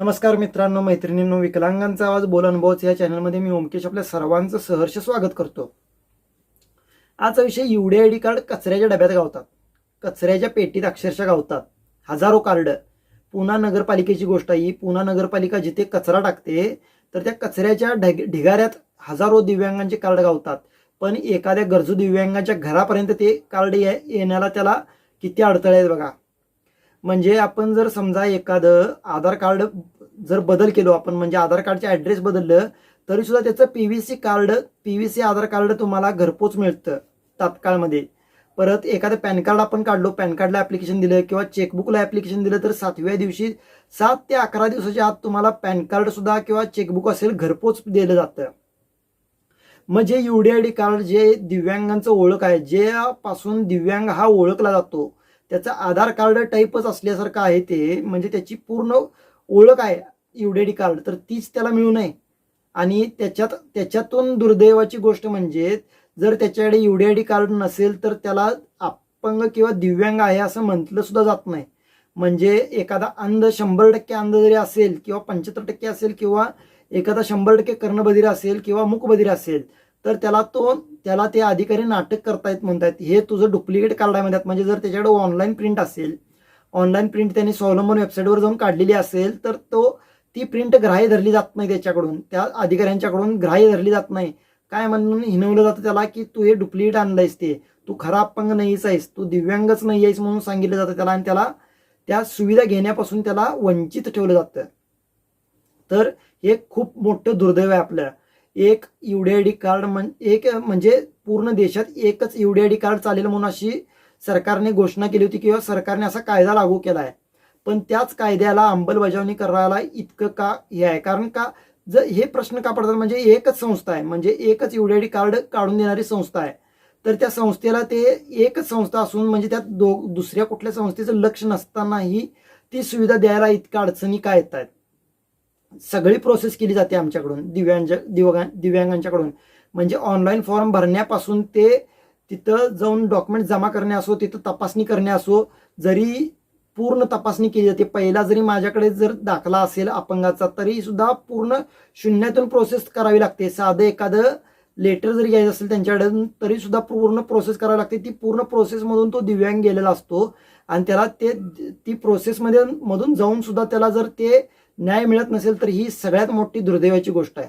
नमस्कार मित्रांनो मैत्रिणींनो विकलांगांचा आवाज बोल अनुभवच या चॅनलमध्ये मी ओमकेश आपल्या सर्वांचं सहर्ष स्वागत करतो. आजचा विषय युडी आय डी कार्ड कचऱ्याच्या डब्यात गावतात. कचऱ्याच्या पेटीत अक्षरशः गावतात. हजारो कार्ड. पुणा नगरपालिकेची गोष्ट आहे पुना पुणा नगरपालिका जिथे कचरा टाकते तर त्या कचऱ्याच्या ढग ढिगाऱ्यात हजारो दिव्यांगांचे कार्ड गावतात. पण एखाद्या गरजू दिव्यांगाच्या घरापर्यंत ते कार्ड ये- येण्याला त्याला किती अडथळे आहेत बघा. म्हणजे आपण जर समजा एखादं आधार कार्ड जर बदल केलो आपण म्हणजे आधार कार्डचे ॲड्रेस बदललं तरी सुद्धा त्याचं P V C card P V C Aadhaar card तुम्हाला घरपोच मिळतं तात्काळमध्ये. परत एखादं पॅन कार्ड आपण काढलो पॅन कार्डला ॲप्लिकेशन दिलं किंवा चेकबुकला ॲप्लिकेशन दिलं तर सातव्या दिवशी सात ते अकरा दिवसाच्या आत तुम्हाला पॅन कार्ड सुद्धा किंवा चेकबुक असेल घरपोच दिलं जातं. मग जे युडी डी कार्ड जे दिव्यांगांचं ओळख आहे ज्यापासून पासून दिव्यांग हा ओळखला जातो त्याचं आधार कार्ड टाईपच असल्यासारखं आहे ते म्हणजे त्याची पूर्ण ओळख आहे. युडेडी कार्ड तर तीच त्याला मिळू नये. आणि त्याच्यात त्याच्यातून दुर्दैवाची गोष्ट म्हणजे जर त्याच्याकडे युडीआयडी कार्ड नसेल तर त्याला अपंग किंवा दिव्यांग आहे असं म्हटलं सुद्धा जात नाही. म्हणजे एखादा अंध शंभर टक्के अंध जरी असेल किंवा पंच्याहत्तर टक्के असेल किंवा एखादा शंभर टक्के कर्णबधीर असेल किंवा मूकबधीर असेल तर त्याला तो त्याला ते अधिकारी नाटक करतायत म्हणतायत. हे तुझं डुप्लिकेट कार्ड आहे म्हणतात. म्हणजे जर त्याच्याकडे ऑनलाईन प्रिंट असेल ऑनलाईन प्रिंट त्यांनी स्वावलंबन वेबसाईटवर जाऊन काढलेली असेल तर तो ती प्रिंट ग्राह्य धरली जात नाही त्याच्याकडून. त्या अधिकाऱ्यांच्याकडून ग्राह्य धरली जात नाही. काय म्हणून हिनवलं जातं त्याला की तू हे डुप्लिकेट आणलंयस ते. तू खरा अपंग नाहीच आहेस. तू दिव्यांगच नाही आहेस म्हणून सांगितलं जातं त्याला आणि त्याला त्या सुविधा घेण्यापासून त्याला वंचित ठेवलं जातं. तर हे खूप मोठं दुर्दैव आहे आपलं. एक युडीआयडी कार्ड म्हण एक म्हणजे पूर्ण देशात एकच युडीआयडी कार्ड चालेल म्हणून अशी सरकारने घोषणा केली होती किंवा सरकारने असा कायदा लागू केला आहे पण त्याच कायद्याला अंमलबजावणी करायला इतकं का हे आहे? कारण का जर हे प्रश्न का पडतात? म्हणजे एकच संस्था आहे. म्हणजे एकच युडीआयडी कार्ड काढून देणारी संस्था आहे. तर त्या संस्थेला ते एकच संस्था असून म्हणजे त्यात दो दुसऱ्या कुठल्या संस्थेचं लक्ष नसतानाही ती सुविधा द्यायला इतक्या अडचणी काय येत आहेत? सगळी प्रोसेस केली जाते आमच्याकडून दिव्यांग दिव्यांग दिव्यांगांच्याकडून. म्हणजे ऑनलाईन फॉर्म भरण्यापासून ते तिथं जाऊन डॉक्युमेंट जमा करणे असो तिथं तपासणी करणे असो जरी पूर्ण तपासणी केली जाते. पहिला जरी माझ्याकडे जर दाखला असेल अपंगाचा तरी सुद्धा पूर्ण शून्यातून प्रोसेस करावी लागते. साधं एखादं लेटर जरी घ्यायचं असेल त्यांच्याकडे तरी सुद्धा पूर्ण प्रोसेस करावी लागते. ती पूर्ण प्रोसेसमधून तो दिव्यांग गेलेला असतो आणि त्याला ते ती प्रोसेसमध्ये मधून जाऊन सुद्धा त्याला जर ते न्याय मिळत नसेल तर ही सगळ्यात मोठी दुर्दैवाची गोष्ट आहे.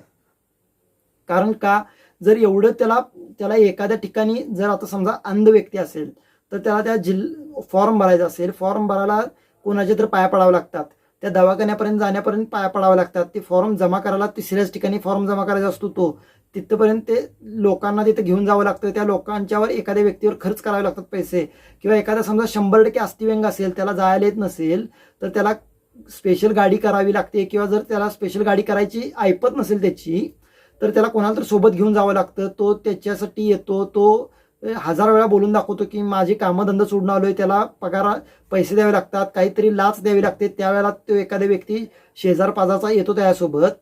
कारण का? जर एवढं त्याला त्याला एखाद्या ठिकाणी जर आता समजा अंध व्यक्ती असेल तर त्याला त्या जिल फॉर्म भरायचा असेल फॉर्म भरायला कोणाचे तर पाया पडावं लागतात. त्या दवाखान्यापर्यंत जाण्यापर्यंत पाया पडावं लागतात. ते फॉर्म जमा करायला तिसऱ्याच ठिकाणी फॉर्म जमा करायचा असतो तो. तिथपर्यंत ते लोकांना तिथे घेऊन जावं लागतं. त्या लोकांच्यावर एखाद्या व्यक्तीवर खर्च करावे लागतात पैसे. किंवा एखादा समजा शंभर टक्के अस्थिव्यंग असेल त्याला जायला येत नसेल तर त्याला स्पेशल गाडी करावी लागते. किंवा जर त्याला स्पेशल गाडी करायची ऐपत नसेल त्याची तर त्याला कोणाला तर सोबत घेऊन जावं लागतं. तो त्याच्यासाठी येतो तो हजार वेळा बोलून दाखवतो की माझी कामधंदा सोडून आलोय त्याला पगार पैसे द्यावे लागतात काहीतरी लाच द्यावी लागते. त्यावेळेला तो एखाद्या व्यक्ती शेजार पाजाचा येतो त्यासोबत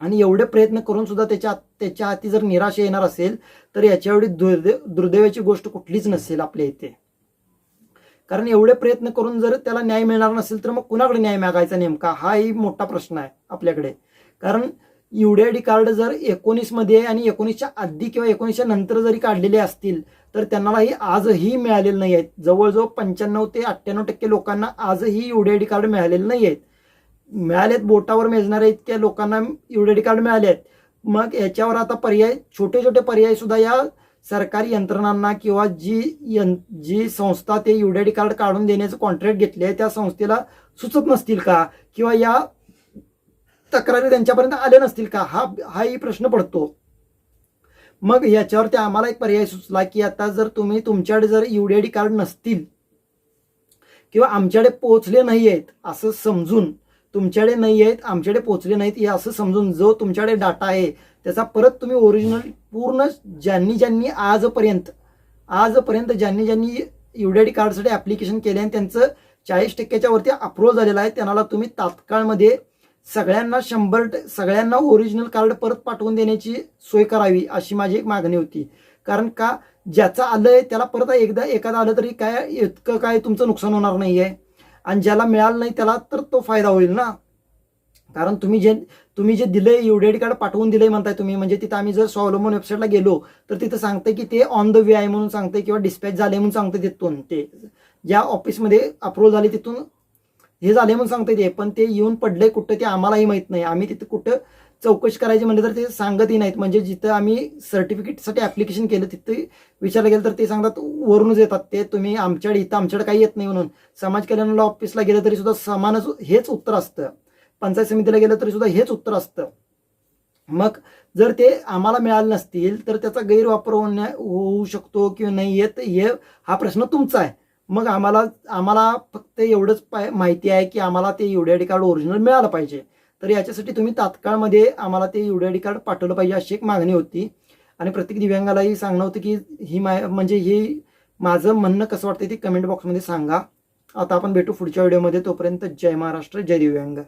आणि एवढे प्रयत्न करून सुद्धा त्याच्या त्याच्या हाती जर निराशा येणार असेल तर याच्या एवढी दुर्दैवाची गोष्ट कुठलीच नसेल आपल्या इथे. कारण एवढे प्रयत्न करून जर त्याला न्याय मिळणार नसेल तर मग कुणाकडे न्याय मागायचा नेमका? हाही मोठा प्रश्न आहे आपल्याकडे. कारण डी कार्ड जर एकोणीसमध्ये आणि एकोणीसच्या आधी किंवा एकोणीसच्या नंतर जरी काढलेले असतील तर त्यांनाही आजही मिळालेले नाही आहेत. जवळजवळ पंच्याण्णव ते अठ्ठ्याण्णव टक्के लोकांना आजही डी कार्ड मिळालेले नाही आहेत. मिळालेत बोटावर मेजणाऱ्या इतक्या लोकांना डी कार्ड मिळाले आहेत मग याच्यावर आता पर्याय छोटे छोटे पर्याय सुद्धा या सरकारी यंत्रणांना किंवा जी यं जी संस्था ते डी कार्ड काढून देण्याचं कॉन्ट्रॅक्ट घेतले आहे त्या संस्थेला सुचत नसतील का? किंवा या तक्रारी त्यांच्यापर्यंत आल्या नसतील का? हा हाही प्रश्न पडतो. मग याच्यावरती आम्हाला एक पर्याय सुचला की आता जर तुम्ही तुमच्याकडे जर युडीआयडी कार्ड नसतील किंवा आमच्याकडे पोहोचले नाही आहेत असं समजून तुमच्याकडे नाही आहेत आमच्याकडे पोहोचले नाहीत हे असं समजून जो तुमच्याकडे डाटा आहे त्याचा परत तुम्ही ओरिजिनल पूर्ण ज्यांनी ज्यांनी आजपर्यंत आजपर्यंत ज्यांनी ज्यांनी युडीआयडी कार्डसाठी ॲप्लिकेशन केले आणि त्यांचं चाळीस टक्क्याच्या वरती अप्रूव्ह झालेलं आहे त्यांना तुम्ही तात्काळमध्ये सगळ्यांना शंभर ट- सगळ्यांना ओरिजिनल कार्ड परत पाठवून देण्याची सोय करावी अशी माझी एक मागणी होती. कारण का ज्याचं आलंय त्याला परत एकदा एखादा आलं तरी काय इतकं काय तुमचं नुकसान होणार नाही आहे आणि ज्याला मिळालं नाही त्याला तर तो फायदा होईल ना. कारण तुम्ही जे तुम्ही जे दिले युडीआयडी कार्ड पाठवून दिले म्हणताय तुम्ही म्हणजे तिथं आम्ही जर स्वावलंबन वेबसाईटला गेलो तर तिथं सांगते की ते ऑन द वे आहे म्हणून सांगते किंवा डिस्पॅच झाले म्हणून सांगते तिथून. ते ज्या ऑफिसमध्ये अप्रूव्हल झाले तिथून हे झाले म्हणून सांगता येते पण ते येऊन पडले कुठं ते आम्हालाही माहीत नाही. आम्ही तिथं कुठं चौकशी करायची म्हणजे तर ते सांगतही नाहीत. म्हणजे जिथं आम्ही सर्टिफिकेटसाठी ऍप्लिकेशन केलं तिथं विचारलं गेलं तर ते सांगतात वरूनच येतात ते. तुम्ही आमच्याकडे इथं आमच्याकडे काही येत नाही म्हणून. समाज कल्याण ऑफिसला गेलं तरी सुद्धा समानच हेच उत्तर असतं. पंचायत समितीला गेलं तरी सुद्धा हेच उत्तर असतं. मग जर ते आम्हाला मिळाले नसतील तर त्याचा गैरवापर होण्या होऊ शकतो किंवा नाही येत हे हा प्रश्न तुमचा आहे. मग आम्हाला आम्हाला फक्त एवढंच पाय- माहिती आहे की आम्हाला ते यू डी कार्ड ओरिजिनल मिळालं पाहिजे. तर याच्यासाठी तुम्ही तात्काळमध्ये आम्हाला ते यू डी कार्ड पाठवलं पाहिजे अशी एक मागणी होती. आणि प्रत्येक दिव्यांगालाही सांगणं होतं की ही माय म्हणजे ही माझं म्हणणं कसं वाटतं ते कमेंट बॉक्समध्ये सांगा. आता आपण भेटू पुढच्या व्हिडिओमध्ये तोपर्यंत जय महाराष्ट्र जय दिव्यांग.